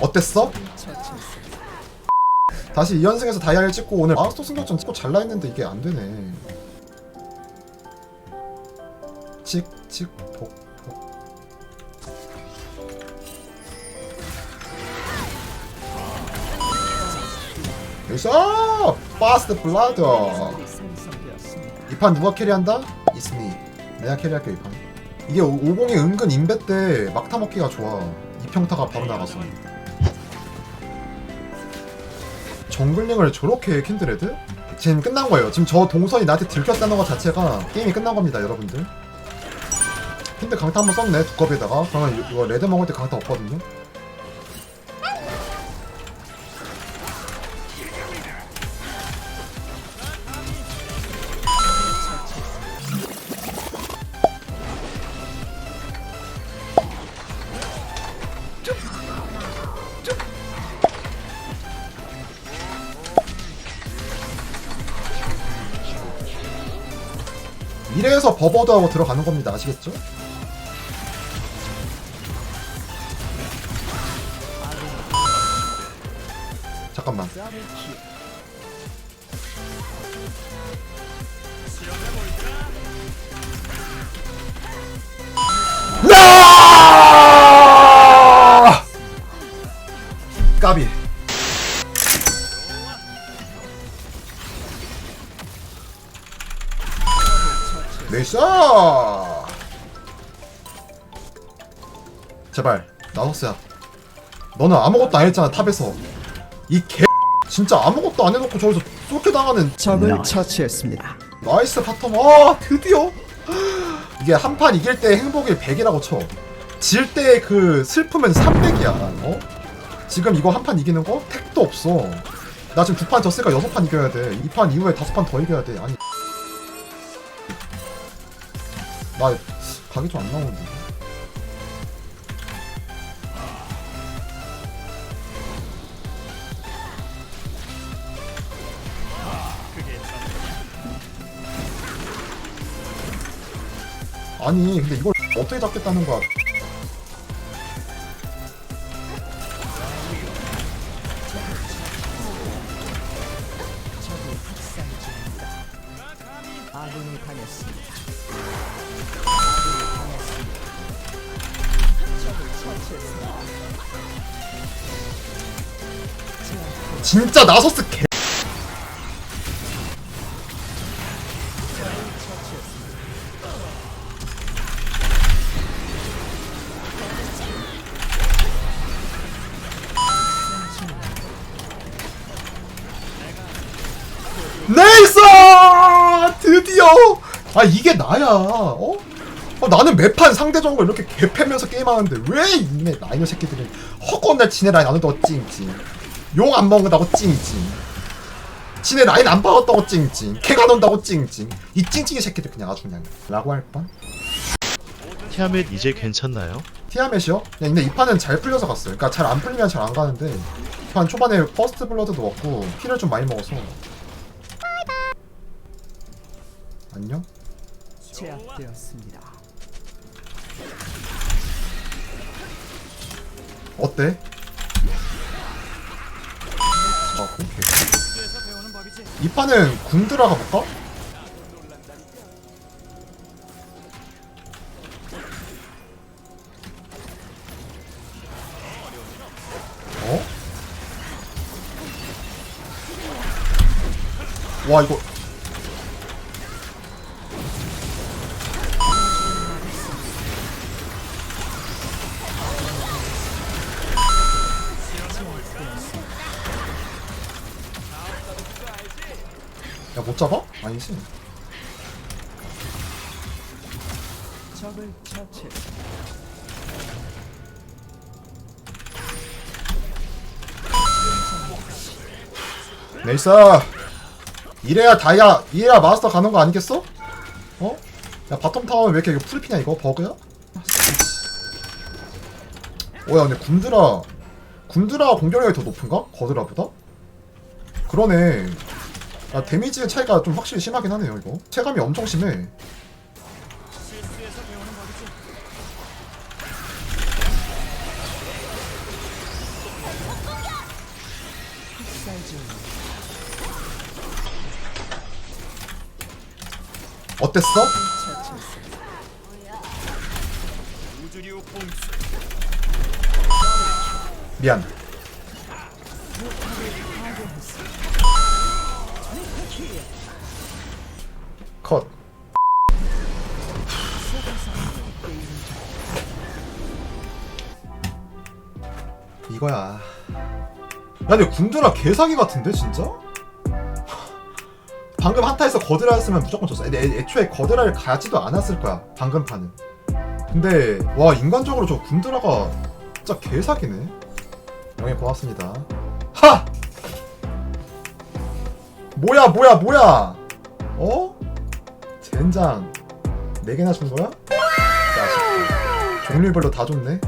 어땠어? 다시 2연승에서 다이아를 찍고 오늘 마스터 승격전 찍고 잘라 했는데 이게 안 되네. 찍찍 여기서 파스트 블라드 이판 누가 캐리한다? 이스미. 내가 캐리할게 이 판. 이게 50이 은근 인베 때 막타 먹기가 좋아. 이평타가 바로 나갔어 정글링을 저렇게 킨드레드? 지금 끝난 거예요. 지금 저 동선이 나한테 들켰다는 것 자체가 게임이 끝난 겁니다 여러분들. 킨드 강타 한번 썼네 두꺼비에다가. 그러면 이- 이거 레드 먹을 때 강타 없거든요 이래서 버버드하고 들어가는 겁니다. 아시겠죠? 잠깐만. 네이스! 제발 나노스야. 너는 아무것도 안 했잖아 탑에서. 이 개 진짜 아무것도 안 해놓고 저기서 쏠게 당하는 적을 처치했습니다. 나이스 바텀. 아 드디어! 이게 한 판 이길 때 행복이 100이라고 쳐 질 때 그 슬픔은 300이야 어? 지금 이거 한 판 이기는 거 택도 없어. 나 지금 두 판 졌으니까 여섯 판 이겨야 돼 이 판 이후에 다섯 판 더 이겨야 돼. 아니 나 각이 좀 안 나오는데. 아니 근데 이걸 어떻게 잡겠다는 거야? 아군이 당했습니다. 진짜 나서스 개 네이스! 드디어! 아 이게 나야 어? 어, 나는 매판 상대 정글 이렇게 개패면서 게임하는데 왜 이네 나이너 새끼들은 허건날 지네 라인 안 한다고 찡찡 용 안 먹는다고 찡찡 지네 라인 안 박았다고 찡찡 개가 논다고 찡찡 이 찡찡이 새끼들 그냥 아주 그냥 라고 할 뻔? 티아멧 이제 괜찮나요? 티아멧이요? 그냥 근데 이 판은 잘 풀려서 갔어요 그러니까 잘 안 풀리면 잘 안 가는데 이 판 초반에 퍼스트 블러드도 먹고 피를 좀 많이 먹어서 안녕? 제압되었습니다. 어때? 아, 오케이. 이 판은 군 들어가 볼까? 어? 와 이거 잡아? 아니지 적을. 네이스 이래야 다이아 이래야 마스터 가는 거 아니겠어? 어? 야 바텀 타워는 왜 이렇게 이거 풀피냐 이거 버그야? 오야 근데 군드라 군드라 공격력이 더 높은가? 거드라보다? 그러네. 아, 데미지 차이가 좀 확실히 심하긴 하네요, 이거. 체감이 엄청 심해. 어땠어? 미안. 컷. 이거야. 야, 근데 군드라 개사기 같은데 진짜? 방금 한타에서 거드라 했으면 무조건 졌어. 애, 애초에 거드라를 가지도 않았을 거야. 방금 판은. 근데 와 인간적으로 저 군드라가 진짜 개사기네. 영예 고맙습니다. 하! 뭐야 뭐야 뭐야? 어? 젠장 4개나 준 거야? 종류별로 다 줬네